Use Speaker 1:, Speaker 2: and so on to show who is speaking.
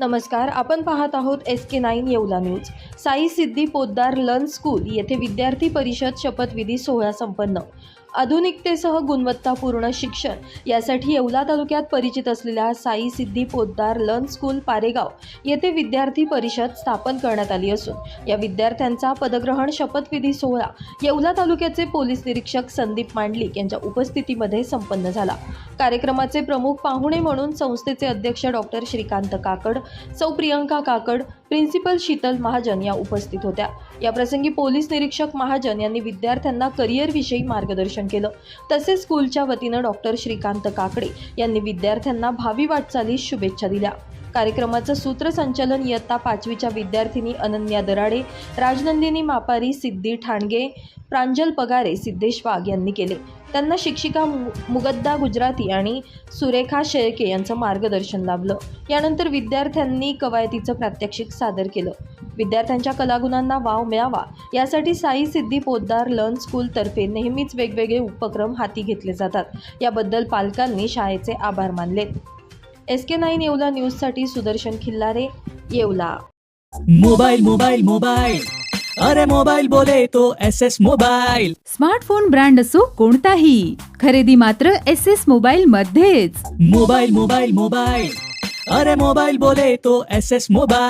Speaker 1: नमस्कार आपण पाहत आहोत S K nine Yeola news. Sai Siddhi Poddar learn school येथे विद्यार्थी परिषद शपथविधी सोहळा संपन्न. आधुनिकतेसह गुणवत्तापूर्ण शिक्षण यासाठी येवला तालुक्यात परिचित असलेल्या साई सिद्धी पोद्दार लर्न स्कूल पारेगाव येथे विद्यार्थी परिषद स्थापन करण्यात आली असून या विद्यार्थ्यांचा पदग्रहण शपथविधी सोहळा येवला तालुक्याचे पोलीस निरीक्षक संदीप मांडलिक यांच्या उपस्थितीमध्ये संपन्न झाला. कार्यक्रमाचे प्रमुख पाहुणे म्हणून संस्थेचे अध्यक्ष डॉक्टर श्रीकांत काकड सौ प्रियंका काकड प्रिन्सिपल शीतल महाजन या उपस्थित होत्या. या प्रसंगी पोलीस निरीक्षक महाजन यांनी विद्यार्थ्यांना करिअरविषयी मार्गदर्शन केलं. तसेच स्कूलच्या वतीनं डॉक्टर श्रीकांत काकडे यांनी विद्यार्थ्यांना भावी वाटचालीस शुभेच्छा दिल्या. कार्यक्रमाचं सूत्रसंचालन इयत्ता पाचवीच्या विद्यार्थिनी अनन्या दराडे राजनंदिनी मापारी सिद्धी ठाणगे प्रांजल पगारे सिद्धेश वाघ यांनी केले. त्यांना शिक्षिका मु- मुगद्दा गुजराती आणि सुरेखा शेळके यांचं मार्गदर्शन लाभलं. यानंतर विद्यार्थ्यांनी कवायतीचं प्रात्यक्षिक सादर केलं. विद्यार्थ्यांच्या कलागुणांना वाव मिळावा यासाठी साई सिद्धी पोद्दार लर्न स्कूलतर्फे नेहमीच वेगवेगळे उपक्रम हाती घेतले जातात. याबद्दल पालकांनी शाळेचे आभार मानलेत. एस के नाईन येवला न्यूजसाठी Sudarshan Khillare Yeola.
Speaker 2: Mobile mobile mobile अरे मोबाइल बोले तो S S mobile
Speaker 3: smartphone brand असो कोणताही खरेदी मात्र एस एस मोबाईल मध्येच.
Speaker 2: मोबाइल मोबाइल मोबाइल अरे मोबाइल बोले तो एस एस मोबाइल